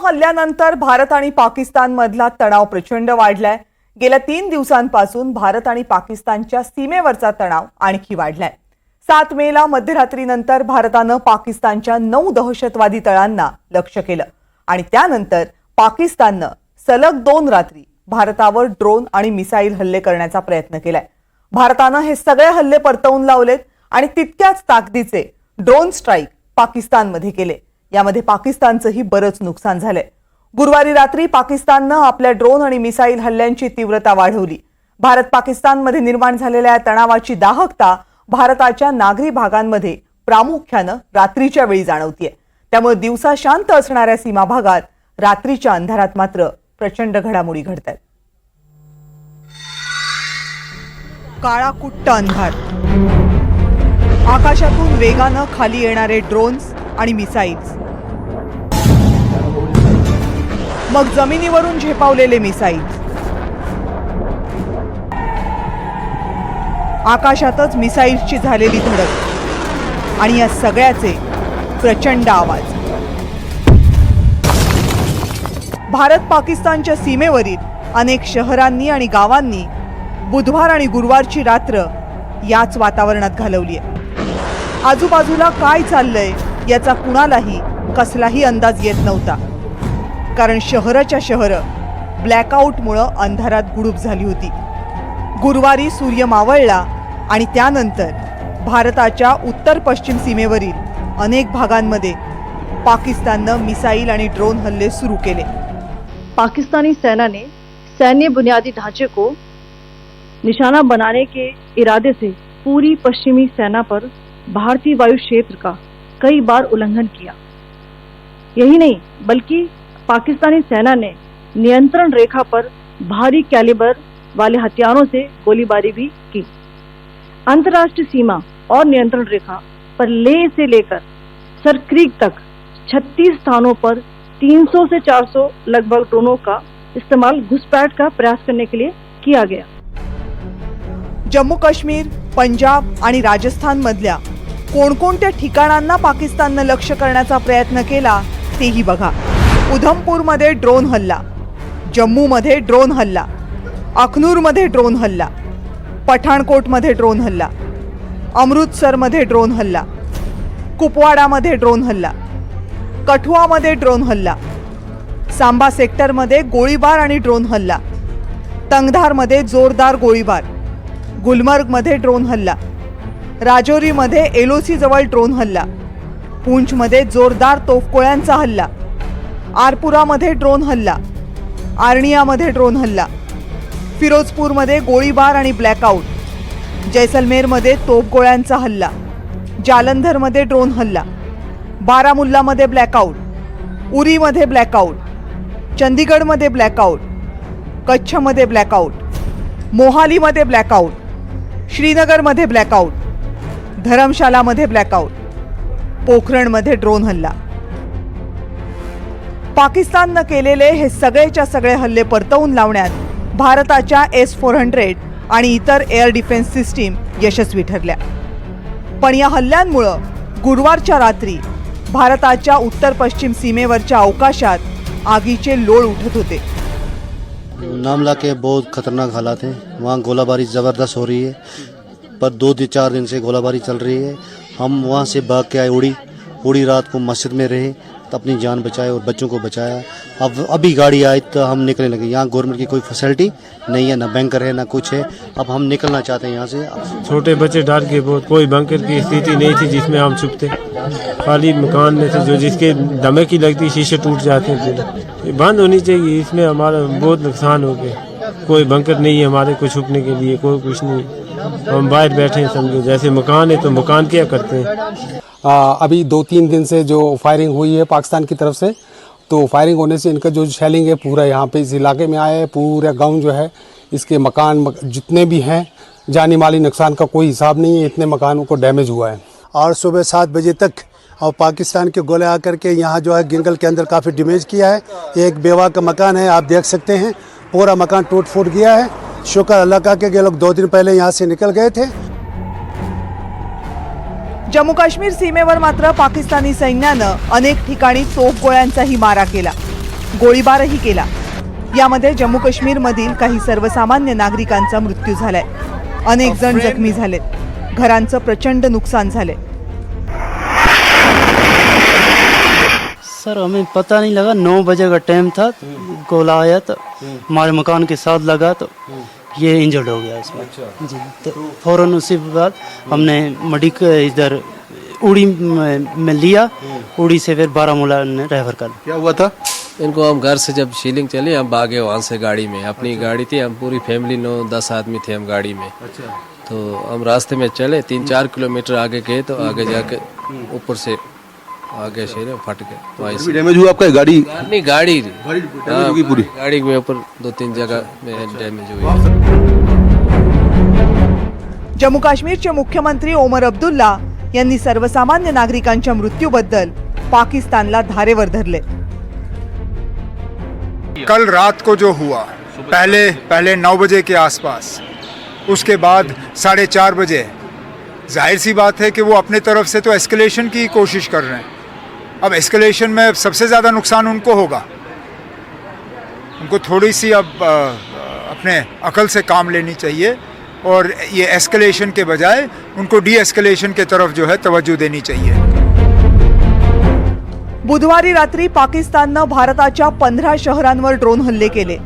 हल्ल्यानंतर भारत आणि पाकिस्तान मधला तणाव प्रचंड वाढलाय. गेल्या तीन दिवसांपासून भारत आणि पाकिस्तानच्या सीमेवरचा तणाव आणखी वाढलाय. सात मेला मध्यरात्रीनंतर भारतानं पाकिस्तानच्या नऊ दहशतवादी तळांना लक्ष केलं आणि त्यानंतर पाकिस्ताननं सलग दोन रात्री भारतावर ड्रोन आणि मिसाईल हल्ले करण्याचा प्रयत्न केलाय. भारतानं हे सगळे हल्ले परतवून लावलेत आणि तितक्याच ताकदीचे ड्रोन स्ट्राईक पाकिस्तानमध्ये केले. यामध्ये पाकिस्तानचंही बरंच नुकसान झालंय. गुरुवारी रात्री पाकिस्ताननं आपल्या ड्रोन आणि मिसाईल हल्ल्यांची तीव्रता वाढवली. भारत पाकिस्तानमध्ये निर्माण झालेल्या या तणावाची दाहकता भारताच्या नागरी भागांमध्ये प्रामुख्यानं रात्रीच्या वेळी जाणवतीये. त्यामुळे दिवसा शांत असणाऱ्या सीमा भागात रात्रीच्या अंधारात मात्र प्रचंड घडामोडी घडत आहेत काळाकुट्ट अंधार. आकाशातून वेगानं खाली येणारे ड्रोन्स आणि मिसाईल्स. मग जमिनीवरून झेपावलेले मिसाईल्स. आकाशातच मिसाईल्सची झालेली धडक आणि या सगळ्याचे प्रचंड आवाज. भारत पाकिस्तानच्या सीमेवरील अनेक शहरांनी आणि गावांनी बुधवार आणि गुरुवारची रात्र याच वातावरणात घालवली आहे. आजूबाजूला काय चाललंय? याचा कुणालाही कसलाही अंदाज येत नव्हता. कारण शहराच्या शहर ब्लॅकआउटमुळं अंधारात गुडूप झाली होती. गुरुवारी सूर्य मावळला आणि त्यानंतर भारताच्या उत्तर पश्चिम सीमेवरील अनेक भागांमध्ये पाकिस्ताननं मिसाईल आणि ड्रोन हल्ले सुरू केले. पाकिस्तानी सेना ने सैन्य बुनियादी ढांचे को निशाना बनाने के इरादे से पूरी पश्चिमी सेना पर भारतीय वायु क्षेत्र का कई बार उल्लंघन किया। यही नहीं, बल्कि पाकिस्तानी सेना ने नियंत्रण रेखा पर भारी कैलिबर वाले हथियारों से गोलीबारी भी की। अंतर्राष्ट्रीय सीमा और नियंत्रण रेखा पर ले से लेकर सरक्रीक तक 36 स्थानों पर 300 से 400 लगभग ड्रोनों का इस्तेमाल घुसपैठ का प्रयास करने के लिए किया गया। जम्मू काश्मीर, पंजाब आणि राजस्थान मधल्या कोणकोणत्या ठिकाणांना पाकिस्ताननं लक्ष करण्याचा प्रयत्न केला तेही बघा. उधमपूरमध्ये ड्रोन हल्ला जम्मूमध्ये ड्रोन हल्ला अखनूरमध्ये ड्रोन हल्ला पठाणकोटमध्ये ड्रोन हल्ला अमृतसरमध्ये ड्रोन हल्ला कुपवाडामध्ये ड्रोन हल्ला कठुआमध्ये ड्रोन हल्ला सांबा सेक्टरमध्ये गोळीबार आणि ड्रोन हल्ला तंगधारमध्ये जोरदार गोळीबार गुलमर्गमध्ये ड्रोन हल्ला राजौरीमध्ये एलओसी जवळ ड्रोन हल्ला. पूंछमध्ये जोरदार तोफगोळ्यांचा हल्ला. आरपुरामध्ये ड्रोन हल्ला. आर्नियामध्ये ड्रोन हल्ला. फिरोजपूरमध्ये गोळीबार आणि ब्लॅकआउट. जैसलमेरमध्ये तोफगोळ्यांचा हल्ला. जालंधरमध्ये ड्रोन हल्ला. बारामुल्लामध्ये ब्लॅकआउट. उरीमध्ये ब्लॅकआउट. चंदीगडमध्ये ब्लॅकआउट. कच्छमध्ये ब्लॅकआउट. मोहालीमध्ये ब्लॅकआउट. श्रीनगरमध्ये ब्लॅकआउट. धरमशालामध्ये ब्लॅकआउट पोखरणमध्ये ड्रोन हल्ला. पाकिस्ताननं केलेले हे सगळेच्या सगळे हल्ले परतवून लावण्यात भारताच्या एस फोर हंड्रेड आणि इतर एअर डिफेन्स सिस्टीम यशस्वी ठरल्या. पण या हल्ल्यांमुळं गुरुवारच्या रात्री भारताच्या उत्तर पश्चिम सीमेवरच्या अवकाशात आगीचे लोळ उठत होते. नामला के बहुत खतरनाक हालात हैं। वहाँ गोलाबारी ज़बरदस्त हो रही है। पर दो दिन चार दिन से गोलाबारी चल रही है। हम वहाँ से भाग के आए उड़ी। उड़ी रात को मस्जिद में रहे तो अपनी जान बचाए और बच्चों को बचाया। अब, अभी गाड़ी आई तो हम निकलने लगे। यहाँ गवर्नमेंट की कोई फैसिलिटी नहीं है, ना बैंकर है, ना कुछ है। अब हम निकलना चाहते हैं यहाँ से। छोटे बच्चे डर के बहुत, कोई बंकर की स्थिति नहीं थी जिसमें हम छुपते। खाली मकान में थे जो जिसके दमे की लगती, शीशे टूट जाते थे। बंद होनी चाहिए, इसमें हमारा बहुत नुकसान हो गया। कोई बंकर नहीं है हमारे को छुपने के लिए, कोई कुछ नहीं। हम बाहर बैठे हैं समझो जैसे मकान है तो मकान क्या करते हैं? आ, अभी दो तीन दिन से जो फायरिंग हुई है पाकिस्तान की तरफ़ से तो फायरिंग होने से इनका जो शेलिंग है पूरा यहाँ पे इस इलाके में आया है पूरा गाँव जो है इसके मकान मक- जितने भी हैं जानी माली नुकसान का कोई हिसाब नहीं है इतने मकानों को डैमेज हुआ है। और सुबह सात बजे तक और पाकिस्तान के गोले आकर के यहाँ जो है गिंगल के अंदर काफ़ी डैमेज किया है। एक बेवा का मकान है आप देख सकते हैं पूरा मकान टूट फूट गया है। शुक्र अल्लाह का कि ये लोग दो दिन पहले यहाँ से निकल गए थे। जम्मू काश्मीर सीमेवर मात्र पाकिस्तानी सैन्यानं अनेक ठिकाणी तोफगोळ्यांचाही मारा केला गोळीबारही केला. यामध्ये जम्मू काश्मीरमधील काही सर्वसामान्य नागरिकांचा मृत्यू झालाय. अनेक जण जखमी झालेत. घरांचं प्रचंड नुकसान झालंय. सर हमें पता नहीं लगा नौ बजे का टाइम था गोला आया तो हमारे मकान के साथ लगा तो ये इंजर्ड हो गया इसमें। जी तो फ़ौरन उसी के बाद हमने मडिक इधर उड़ी में में लिया उड़ी से फिर बारामूला ने रेफर कर क्या हुआ था? इनको हम घर से जब शीलिंग चले हम भागे वहाँ से गाड़ी में। अपनी अच्छा। गाड़ी थी हम पूरी फैमिली नौ दस आदमी थे हम गाड़ी में। अच्छा। तो हम रास्ते में चले तीन चार किलोमीटर आगे गए तो आगे जाके ऊपर से आगे शेर फट गए तो भी ऐसे डैमेज हुआ आपका गाड़ी? नहीं गाड़ी गाड़ी डैमेज हाँ, होगी पूरी? गाड़ी में ऊपर दो तीन जगह में डैमेज हुई। जम्मू काश्मीरचे मुख्यमंत्री ओमर अब्दुल्ला यांनी सर्वसामान्य नागरिकांच्या मृत्यूबद्दल पाकिस्तानला धारेवर धरले. कल रात को जो हुआ पहले पहले नौ बजे के आसपास उसके बाद साढ़े चार बजे। ज़ाहिर सी बात है कि वो अपने तरफ़ से तो एस्केलेशन की कोशिश कर रहे हैं। अब एस्केलेशन में सबसे ज़्यादा नुकसान उनको होगा। उनको थोड़ी सी अब अपने अकल से काम लेनी चाहिए और ये एस्केलेशन के बजाय उनको डी एस्केलेशन के तरफ जो है तवज्जो देनी चाहिए। बुधवारी रात्री पाकिस्ताननं भारताच्या पंधरा शहरांवर ड्रोन हल्ले केले.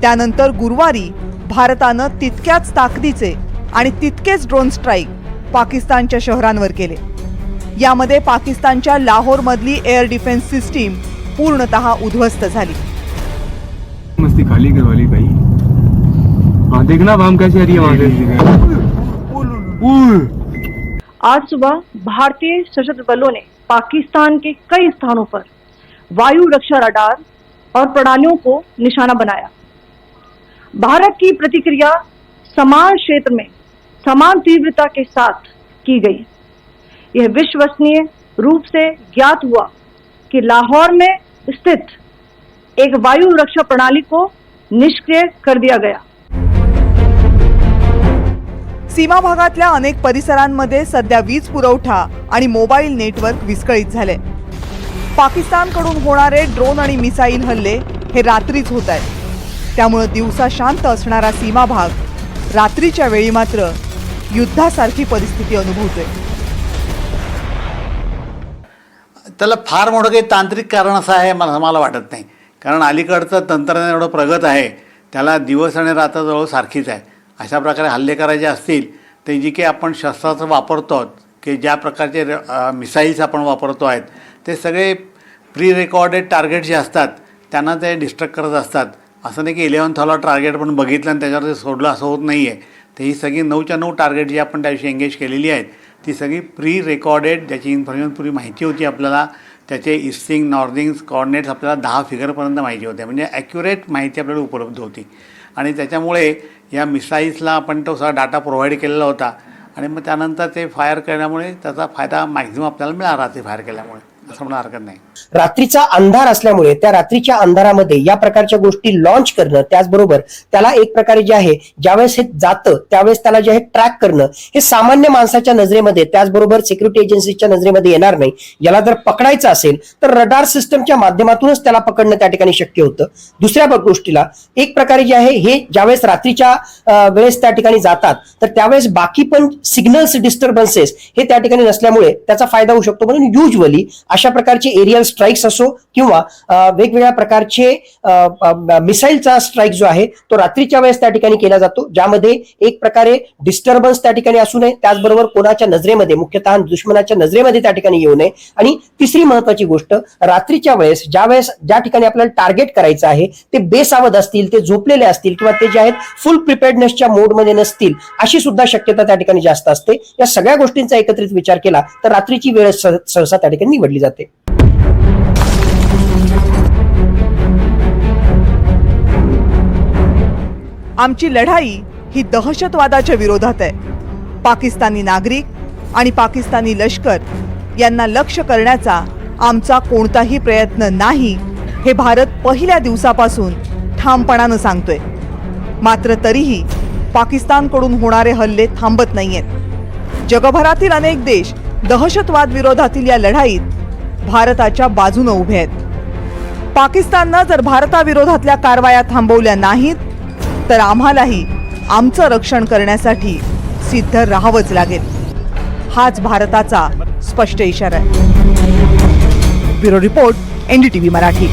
त्यानंतर गुरुवारी भारतानं तितक्याच ताकदीचे आणि तितकेच ड्रोन स्ट्राईक पाकिस्तानच्या शहरांवर केले. यामध्ये पाकिस्तानच्या लाहोरमधली एअर डिफेन्स सिस्टीम पूर्णतः उद्ध्वस्त झाली. मस्ती खाली करवा ली भाई. हाँ देखना हम कैसे आ रही है। वहाँ से आज सुबह भारतीय सशस्त्र बलों ने पाकिस्तान के कई स्थानों पर वायु रक्षा रडार और प्रणालियों को निशाना बनाया। भारत की प्रतिक्रिया समान क्षेत्र में समान तीव्रता के साथ की गई। यह विश्वसनीय रूप से ज्ञात हुआ कि लाहौर में स्थित एक वायु रक्षा प्रणाली को निष्क्रिय कर दिया गया। सीमा भागातल्या अनेक परिसरांमध्ये सध्या वीज पुरवठा आणि मोबाईल नेटवर्क विस्कळीत झाले. पाकिस्तानकडून होणारे ड्रोन आणि मिसाईल हल्ले हे रात्रीच होत आहेत. त्यामुळे दिवसा शांत असणारा सीमा भाग रात्रीच्या वेळी मात्र युद्धासारखी परिस्थिती अनुभवतोय. त्याला फार मोठं काही तांत्रिक कारण असं आहे मला मला वाटत नाही. कारण अलीकडचं तंत्रज्ञान एवढं प्रगत आहे त्याला दिवस आणि रात्र जवळ सारखीच आहे. अशा प्रकारे हल्ले करायचे असतील ते जी काही आपण शस्त्रास्त्र वापरतो आहोत की ज्या प्रकारचे मिसाईल्स आपण वापरतो आहेत ते सगळे प्री रेकॉर्डेड टार्गेट जे असतात त्यांना ते डिस्ट्रक्ट करत असतात. असं नाही की इलेवन थॉला टार्गेट पण बघितलं आणि त्याच्यावर ते सोडलं असं होत नाही आहे तर ही सगळी नऊच्या नऊ टार्गेट जी आपण त्याविषयी एंगेज केलेली आहेत ती सगळी प्री रेकॉर्डेड ज्याची इन्फॉर्मेशन पूर्वी माहिती होती आपल्याला त्याचे इस्टिंग नॉर्दिंग्स कॉर्डिनेट्स आपल्याला दहा फिगरपर्यंत माहिती होत्या म्हणजे ॲक्युरेट माहिती आपल्याला उपलब्ध होती. आणि त्याच्यामुळे या मिसाईल्सला आपण तो सगळा डाटा प्रोव्हाइड केलेला होता. आणि मग त्यानंतर ते फायर केल्यामुळे त्याचा फायदा मॅक्झिमम आपल्याला मिळाला ते फायर केल्यामुळे. असं म्हणा हरकत नाही. रात्रीचा अंधार असल्यामुळे त्या रात्रीच्या अंधारामध्ये या प्रकारच्या गोष्टी लॉन्च करणं त्याचबरोबर त्याला एक प्रकारे जे आहे ज्यावेळेस हे जातं त्यावेळेस त्याला जे आहे ट्रॅक करणं हे सामान्य माणसाच्या नजरेमध्ये त्याचबरोबर सिक्युरिटी एजन्सीच्या नजरेमध्ये येणार नाही. याला जर पकडायचं असेल तर रडार सिस्टमच्या माध्यमातूनच त्याला पकडणं त्या ठिकाणी शक्य होतं. दुसऱ्या गोष्टीला एक प्रकारे जे आहे हे ज्यावेळेस रात्रीच्या वेळेस त्या ठिकाणी जातात तर त्यावेळेस बाकी पण सिग्नल्स डिस्टर्बन्सेस हे त्या ठिकाणी नसल्यामुळे त्याचा फायदा होऊ शकतो म्हणून युजली अशा प्रकारचे एरियल स्ट्राईक्स असो किंवा वेगवेगळ्या प्रकारचे मिसाईलचा स्ट्राईक जो आहे तो रात्रीच्या वेळेस त्या ठिकाणी केला जातो. ज्यामध्ये एक प्रकारे डिस्टर्बन्स त्या ठिकाणी असू नये. त्याचबरोबर कोणाच्या नजरेमध्ये मुख्यतः दुश्मनाच्या नजरेमध्ये त्या ठिकाणी येऊ नये. आणि तिसरी महत्वाची गोष्ट रात्रीच्या वेळेस ज्या वेळेस ज्या ठिकाणी आपल्याला टार्गेट करायचं आहे ते बेसावध असतील ते झोपलेले असतील किंवा ते जे आहेत फुल प्रिपेअर्डनेसच्या मोडमध्ये नसतील अशी सुद्धा शक्यता त्या ठिकाणी जास्त असते. या सगळ्या गोष्टींचा एकत्रित विचार केला तर रात्रीची वेळ सह- सहसा त्या ठिकाणी निवडली जाते. आमची लढाई ही दहशतवादाच्या विरोधात आहे. पाकिस्तानी नागरिक आणि पाकिस्तानी लष्कर यांना लक्ष्य करण्याचा आमचा कोणताही प्रयत्न नाही हे भारत पहिल्या दिवसापासून ठामपणानं सांगतोय. मात्र तरीही पाकिस्तानकडून होणारे हल्ले थांबत नाहीयेत. जगभरातील अनेक देश दहशतवाद विरोधातील या लढाईत भारताच्या बाजूनं उभे आहेत. पाकिस्ताननं जर भारताविरोधातल्या कारवाया थांबवल्या नाहीत तर आम्हालाही आमचं रक्षण करण्यासाठी सिद्ध राहावंच लागेल. हाच भारताचा स्पष्ट इशारा आहे. Bureau report NDTV Marathi.